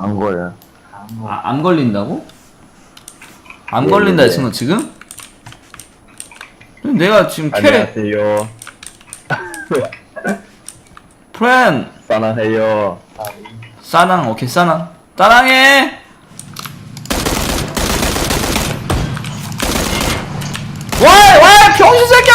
안 걸려. 아, 안 걸린다고? 안 걸린다 예, 예. 했어 너 지금? 내가 지금 캐 안녕하세요. 프렌 사랑해요. 싸낭 오케이 싸낭 따랑해 왜왜 병신 새끼야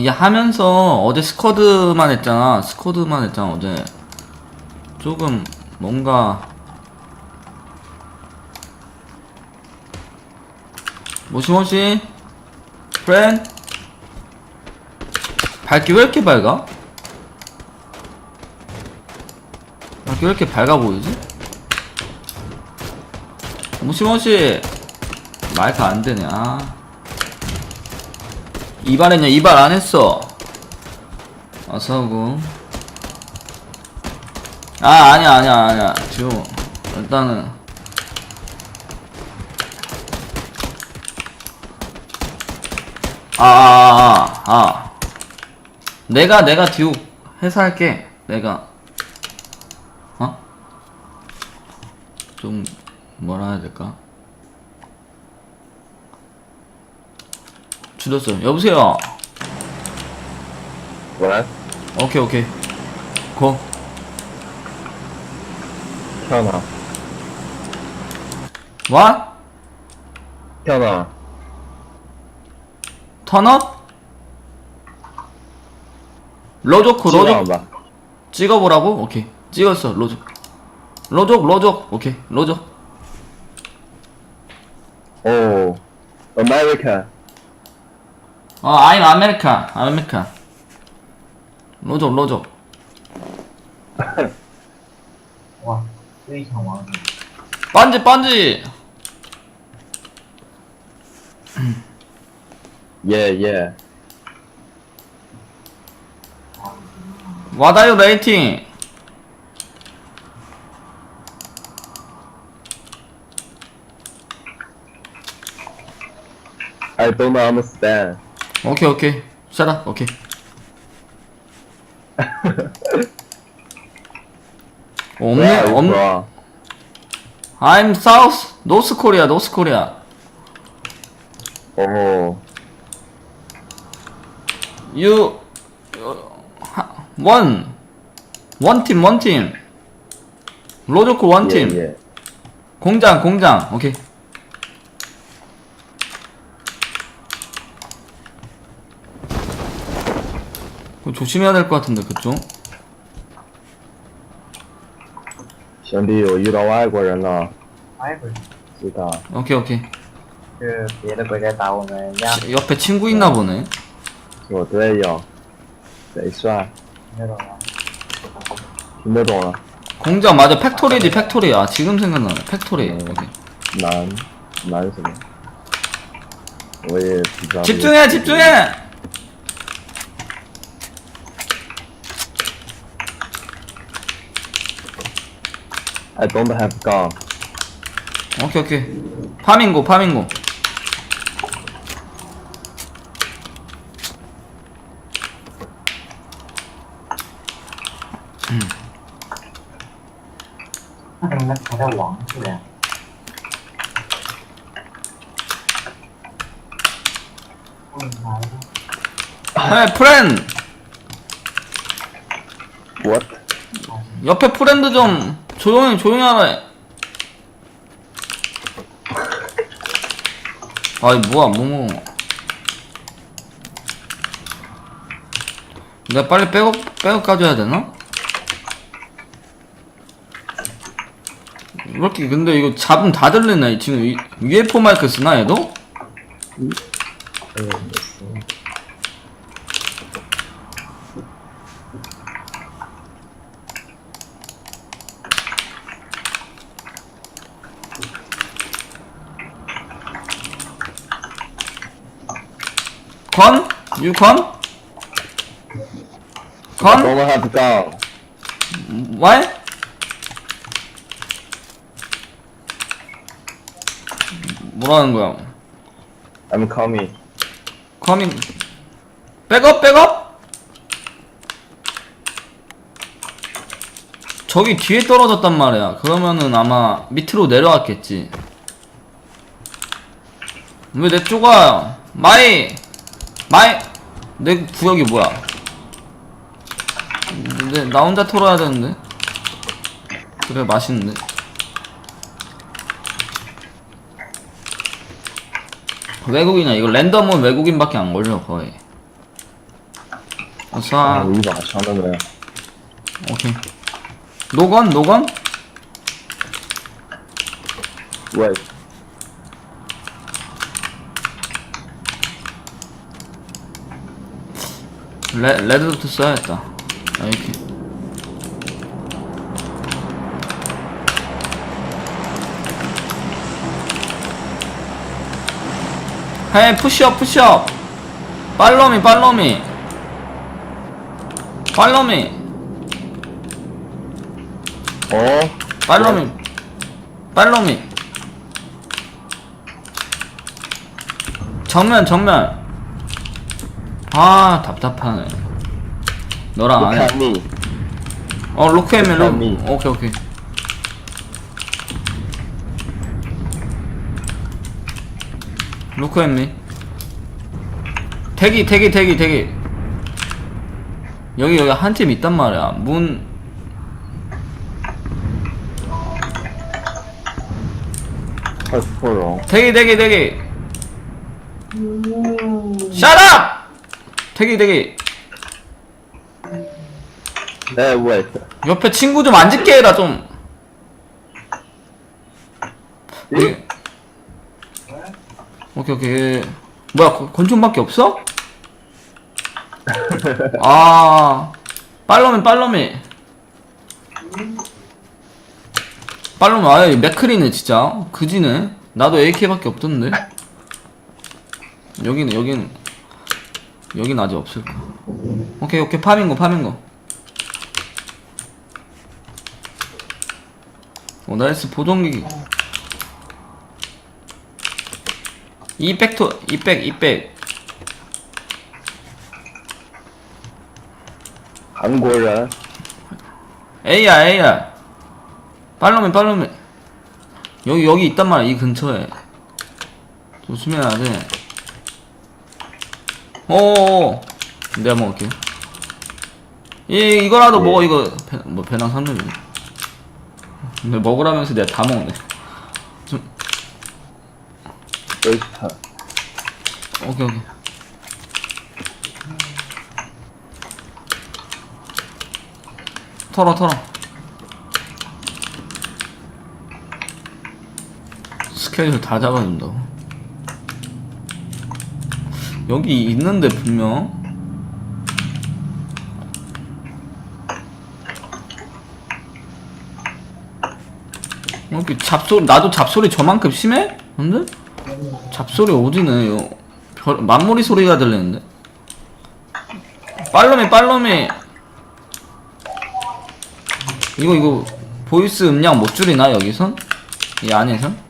이게 하면서 어제 스쿼드만 했잖아. 스쿼드만 했잖아 어제. 조금 뭔가 모시모시 프렌 밝기 왜 이렇게 밝아? 밝기 왜 이렇게 밝아 보이지? 모시모시 마이크 안 되네. 아 이발 했냐 이발 안 했어 어서고 아 아니야 아니야 아니야 지금 일단은 아, 아, 아, 아. 내가, 내가 듀 해서 할게. 내가. 어? 좀, 뭐라 해야 될까? 줄였어. 여보세요? 왜? 오케이, 오케이. 고. 현아. What? 현아. 턴업? 로조크, 로조 봐. 찍어보라고? 오케이. 찍었어, 로족. 로족, 로족. 오케이, 로족. 오. 아메리카. 어, I'm America. America. 로족, 로족. 와, 페이상 와. 반지, 반지! 예, 예. 와다요 레이팅. I don't understand. 오케이, 오케이. Up. 오케이. Where 없네, you 없. from? I'm South, North Korea, North Korea. 오. You, 어, 하- one, one team, one team. 로조크 one 예, team. 예. 공장, 공장. 오케이. 그거 조심해야 될 것 같은데 그쪽. 兄弟，我遇到外国人了，外国人知道。 오케이 오케이. 是别的国家打我们两 옆에 친구 있나 보네. 是我队友，贼帅，那种吗？听得懂了。 공장 맞아 팩토리지 팩토리. 아 지금 생각나네. 팩토리. 음. 오케이. 男男什么？我也不知道。 집중해 집중해. I don't have car. 오케이 오케이 파밍고 파밍고 Anh nó theo loạn chứ nè 헤이 프렌 What? 옆에 프렌드 좀 조용히 조용히 하라. 아이 뭐야 뭐뭐. 내가 빨리 백업 백업 가져야 되나? 이렇게 근데 이거 잡음 다 들리네 지금 위- UFO 마이크 쓰나 얘도? 건? 유건? I 건? don't have gun. Why? 뭐라는 거야 I'm coming. 커밍 백업 백업 저기 뒤에 떨어졌단 말이야 그러면은 아마 밑으로 내려왔겠지 왜 내 쪽아 마이 마이 내 구역이 뭐야? 근데 나 혼자 털어야 되는데? 그래 맛있는데? 외국인이야. 이거 랜덤은 외국인밖에 안 걸려 거의. 아, 어서 우리가 같이 하는 거야. 오케이. 노건 노건 왜? 레, 레드부터 써야겠다. 아, 이렇게 헤이 푸시업 푸시업. 팔로미 팔로미. 팔로미. 어? 팔로미. 팔로미. 정면 정면 아 답답하네. 너랑 Look 안해. at me. 어 me. 로 오케이 오케이. 로크엠미. 대기 대기 대기 대기. 여기 여기 한 팀 있단 말이야. 문. 대기 대기 대기 샷업 대기 대기 네, 왜? 옆에 친구 좀 앉을게 해라 좀 여기. 오케이 오케이. 뭐야 거- 권총밖에 없어? 아 빨로미 빨로미. 빨로미 아예 맥크리네 진짜. 그지네 나도 AK밖에 없던데. 여기는 여기는 여긴 아직 없을 거야. 오케이 오케이. 파밍고 파밍고 오 나이스. 보정기기. 200토 200 200 한국어. A야 A야 팔로미 팔로미 여기 여기 있단 말이야 이 근처에. 조심해야 돼 오오오 내가 먹을게. 이 이거라도 먹어 이거. 배, 뭐 배낭 3렙이네 근데 먹으라면서 내가 다 먹네. 웨이스타. 오케이 오케이. 털어 털어. 스케줄 다 잡아준다고 여기 있는데 분명 여기 잡소리 나도 잡소리 저만큼 심해? 근데? 잡소리 요 별, 만무리 소리가 들리는데 빨로미 빨로미 이거 이거 보이스 음량 못 줄이나 여기선? 이 안에선?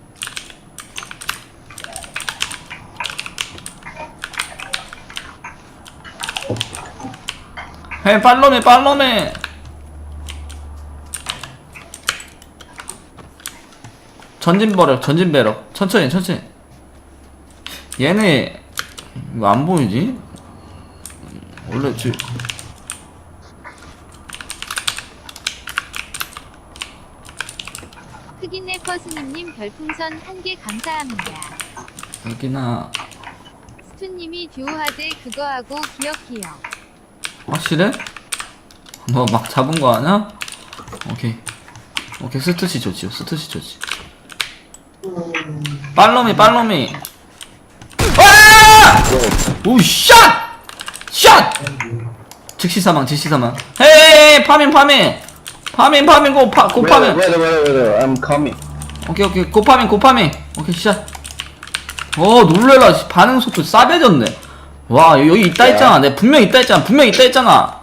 헤 빨로미 빨로미 전진 버력 전진 배력 천천히 천천히 얘네 이거 안 보이지? 원래 지 흑인 래퍼스님님 별풍선 한 개 감사합니다. 여기나 스투님이 듀오하드 그거 하고 기억해요. 확실해? 너 막 잡은 거 아냐? 오케이 오케이 스투시 좋지 스투시 좋지 빨로미 빨로미 아! 오 샷! 샷! 즉시 사망 즉시 사망 헤이 파밍 파밍 파밍 파밍 고, 파, 고 파밍 Wait, wait, wait, wait. I'm coming. 오케이 오케이 고 파밍 고 파밍 오케이 시작 어 놀래라 씨, 반응 속도 싸배졌네 와 여기 있다 했잖아 내가 분명 있다 했잖아 분명 있다 했잖아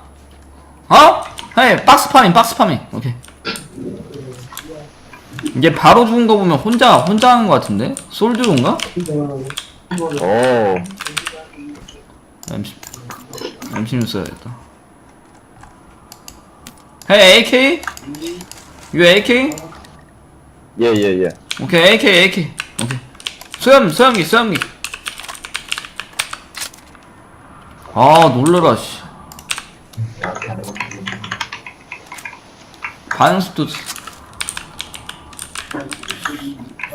어? 헤이 박스 파밍 박스 파밍 오케이 이게 바로 죽은 거 보면 혼자 혼자 하는 거 같은데? 솔드로인가? 오 MC MC6 써야겠다. Hey AK? You AK? 예예예 오케이 AK AK 오케이 소염 소염기 소염기 아 놀래라 씨. 반응 속도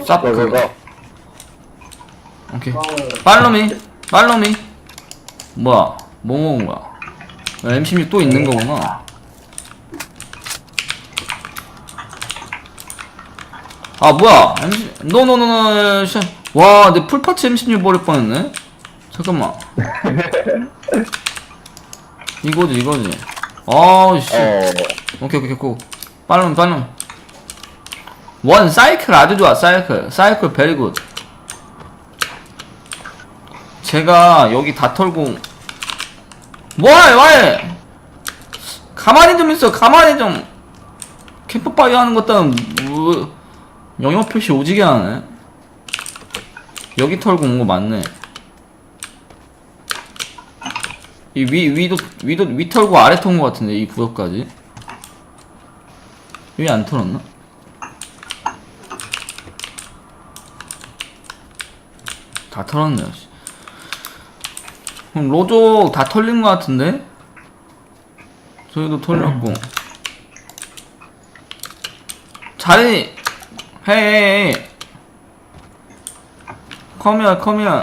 쌉 고고고 오케이. 팔로미 팔로미. 뭐야 뭐 먹은 거야? M16 또 있는 거구나. 아 뭐야? M16 노노노노 와내 풀파츠 M16 버릴 뻔했네? 잠깐만 이거지 이거지. 아우씨. 어. 오케이 오케이 고 빨름 빨름. 원 사이클 아주 좋아 사이클. 사이클 베리 굿 제가 여기 다 털고. 뭐해 왜 가만히 좀 있어 가만히 좀. 캠프파이어 하는 것 따윈 뭐 영역 표시 오지게 하네. 여기 털고 온 거 맞네 이 위 위도 위도 위 털고 아래 턴거 같은데 이 구역까지 여기 안 털었나? 다 털었네요. 씨. 그럼 로족 다 털린 거 같은데? 저희도 털렸고. 자리 헤이 컴이야 컴이야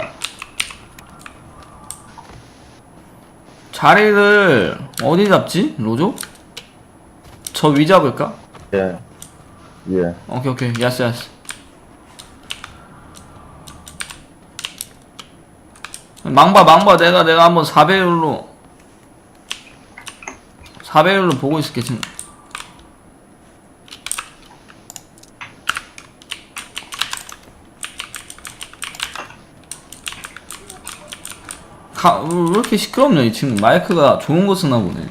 자리를 어디 잡지? 로족? 저위 잡을까? 예. 예. 오케이 오케이 야스 야스 망봐 망봐 내가 내가 한번 4배율로 4배율로 보고 있을게 지금 가, 왜 이렇게 시끄럽냐 이 친구 마이크가 좋은 거 쓰나 보네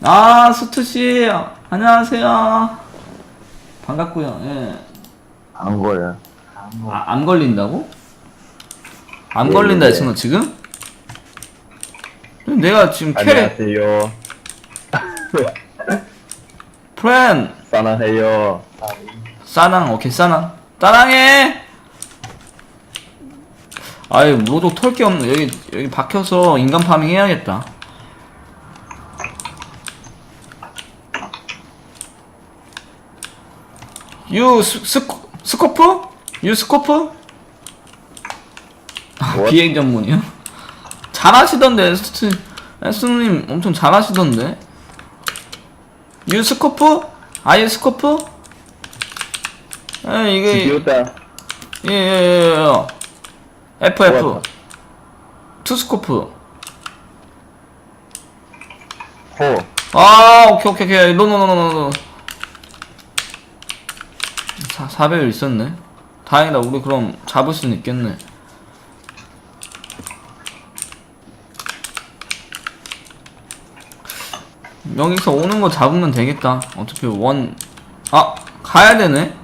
아 수투씨 안녕하세요 반갑고요 예. 안 거야. 아, 안 걸린다고? 안 예, 걸린다 예. 했어 너 지금? 내가 지금 캐레 안녕하세요. 프렌 사랑해요. 싸낭 오케이 싸낭 따랑해 아이 로도 털게 없네 여기 여기 박혀서 인간 파밍 해야겠다 유 스, 스코, 스코프? 유 스코프? 아, What? 비행 전문이요? 잘하시던데 에스 에스님 엄청 잘하시던데 유 스코프? 아예 스코프? 에 이게 지기우다. 예예예 F F. 좋았다. 투스코프. 호. 아 오케이 오케이 오케이. 노노노노노. 4배율 있었네. 다행이다. 우리 그럼 잡을 수는 있겠네. 여기서 오는 거 잡으면 되겠다. 어차피 원. 아 가야 되네.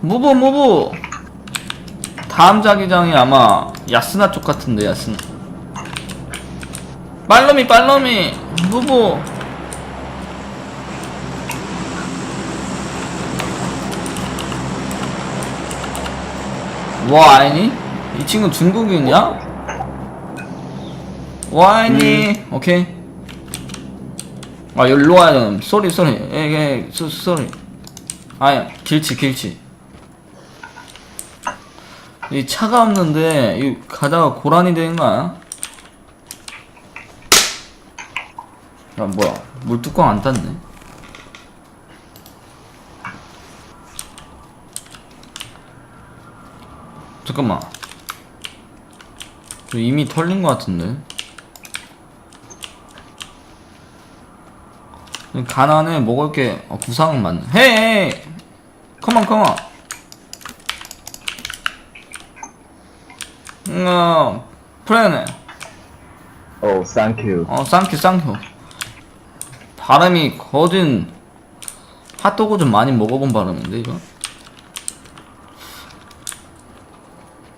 무브 무브 다음 자기장이 아마 야스나 쪽 같은데 야스나. 빨로미 빨로미! 무브 와 아니니? 이 친구 중국인이야? 와 아니니? 오케이. 아 여기로 와야 되는. 쏘리 쏘리. 에에 쏘리. 아야 길치 길치 이 차가 없는데 이 가다가 고란이 되는 거 아니야? 야 뭐야. 물뚜껑 안 땄네. 잠깐만. 저 이미 털린 거 같은데. 가난해 먹을 게 어, 구상은 많네. 헤이. 컴온 컴온 어 프레네 오, 땡큐. 어 쌍큐 쌍큐 발음이 거진 핫도그 좀 많이 먹어본 발음인데 이거?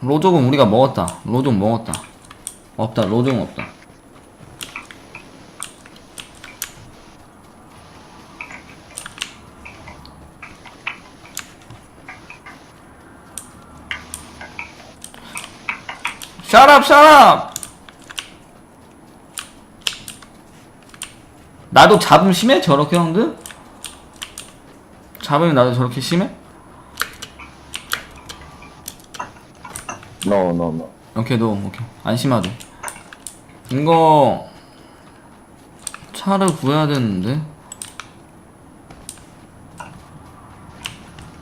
로족은 우리가 먹었다. 로족 먹었다. 없다 로족은 없다 샤랍 샤랍 나도 잡음 심해 저렇게 형들? 잡음이 나도 저렇게 심해? No, no, no. 오케이 너 오케이 안 심하죠 이거 차를 구해야 되는데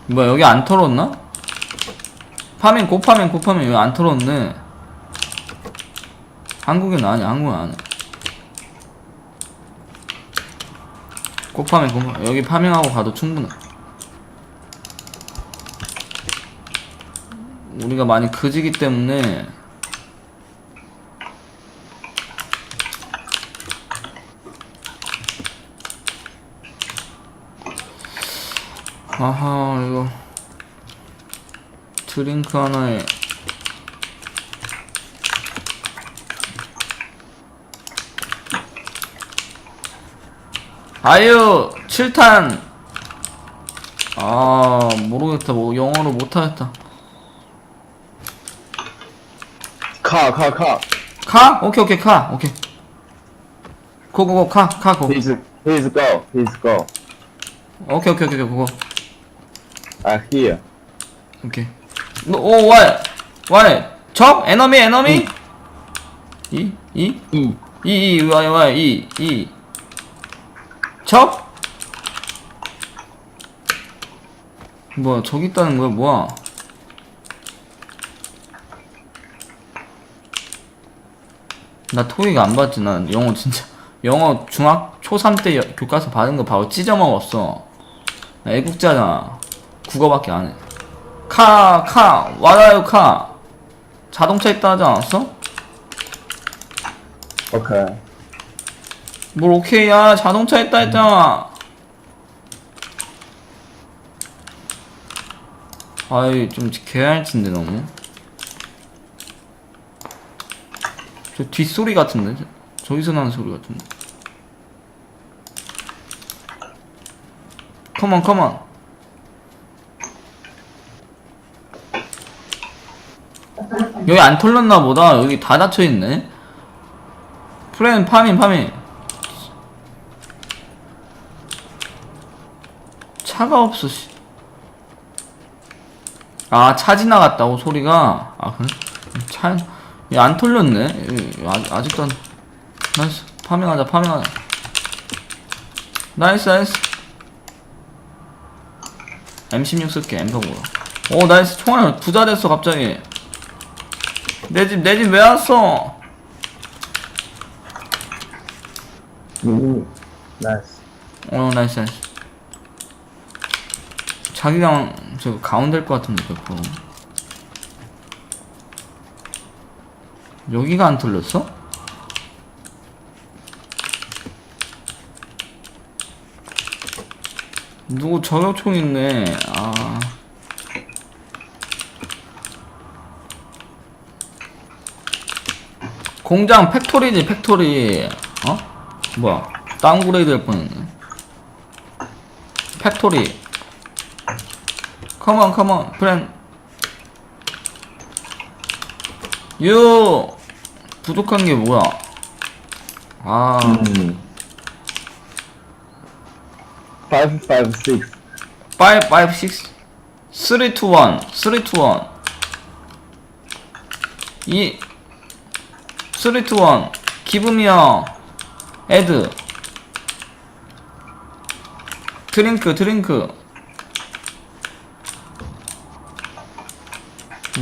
뭐야 여기 안 털었나? 파밍 고파밍 고파밍 여기 안 털었네 한국인 아니야 한국인 아니야. 고파밍 고파 여기 파밍하고 가도 충분해. 우리가 많이 그지기 때문에 아하 이거 드링크 하나에 아유 7탄. 아 모르겠다. 뭐 영어로 못하겠다. 카, 카, 카. 카? 오케이 오케이 카. 오케이. 고고고 카 카 고. Please, please go. Please go. 오케이 오케이 오케이 그거 Ah, here. 오케이. 오 와이 와이 적 에너미 에너미? 이이? E. 이이 와이 와이 이 이 적 뭐야 저기 있다는 거야? 뭐야? 나 토익 안 봤지 난. 영어 진짜. 영어 중학 초3 때 여- 교과서 받은 거 바로 찢어 먹었어. 나 애국자잖아. 국어밖에 안해. 카, 카, 와라요 카. 자동차 있다 하지 않았어? Okay. 뭘 오케이야 자동차 있다 했잖아 아이 좀 개알친데 너무. 저 뒷소리 같은데? 저- 저기서 나는 소리 같은데. 컴온 컴온 여기 안 털렸나 보다. 여기 다 닫혀있네. 프렌 파밍 파밍 차가 없어 씨. 아, 차 지나갔다고 소리가. 아, 그래? 차, 얘안 털렸네. 아, 아직도 안. 나이스. 파밍하자, 파밍하자. 나이스, 나이스. M16 쓸게, M4보다. 오, 나이스. 총알 부자 됐어, 갑자기. 내 집, 내 집 왜 왔어? Mm. Nice. 어, 나이스, 나이스. 자기랑 저 가운데일 것 같은데, 100%. 여기가 안 털렸어? 누구 저격총 있네. 아. 공장 팩토리지, 팩토리. 어? 뭐야. 다운그레이드 할 뻔했네. 팩토리. 컴온, 컴온, 프렌. 유! 부족한 게 뭐야? 아, Mm. Five, five, six. 5, 5, 6, 3, 2, 1, 3, 2, 1. 이, 3, 2, 1. 기브미어, 에드. 드링크, 드링크.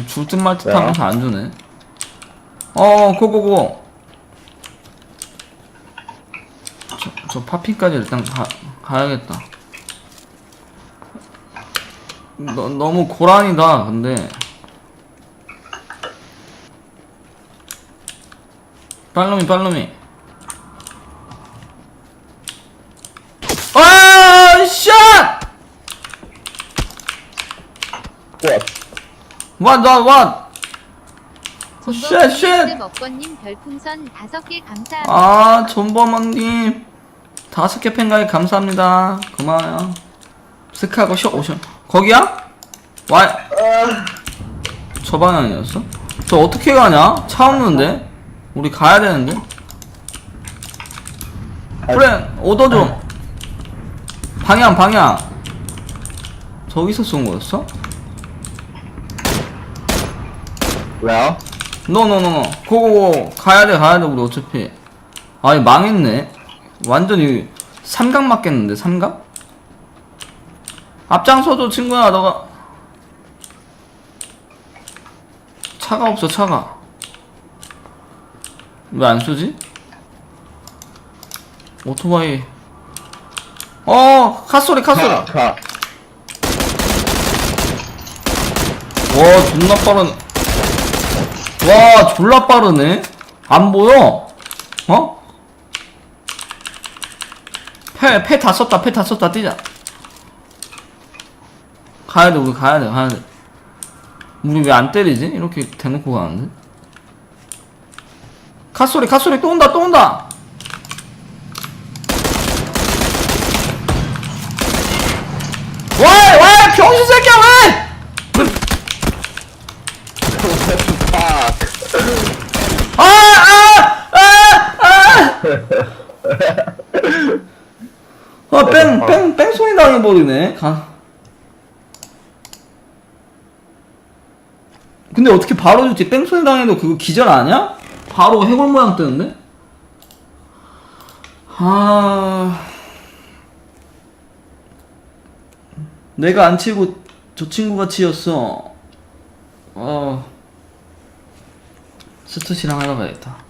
줄 듯 말듯 왜요? 하면서 안 주네. 어, 고고고. 저, 저 파핑까지 일단 가, 가야겠다. 너, 너무 고란이다, 근데. 빨놈이, 빨놈이. 아, 샷! what? What? 쉣, 쉣. 먹건님 별풍선 5개 감사합니다. 아, 존버먼님. 다섯 개 팬가입 감사합니다. 고마워요. 스카고 쇼, 오션. 거기야? 와, 저 방향이었어? 저 어떻게 가냐? 차 없는데? 우리 가야 되는데? 그래, 오더 좀. 방향, 방향. 저기서 쏜 거였어? Well, 노노노노 고고고 가야돼 가야돼 우리 어차피. 아이 망했네. 완전히 삼각 맞겠는데 삼각? 앞장서줘 친구야 너가. 차가 없어 차가. 왜 안 쏘지? 오토바이. 어 카소리 카소리. car, car. 와 존나 빠른 와 졸라 빠르네. 안 보여? 어? 패 패 다 썼다 패 다 썼다 뛰자. 가야돼 우리 가야돼 가야돼. 우리 왜 안 때리지? 이렇게 대놓고 가는데? 카소리 카소리 또 온다 또 온다 왜! 왜! 병신 새끼야 왜! Fuck. 아! 아! 아! 아! 아, 뺑, 뺑, 뺑 소리 당해버리네. 가. 근데 어떻게 바로 죽지? 뺑 소리 당해도 그거 기절 아니야? 바로 해골 모양 뜨는데? 아. 내가 안 치고 저 친구가 치였어. 어. 스투시랑 하러 가야겠다.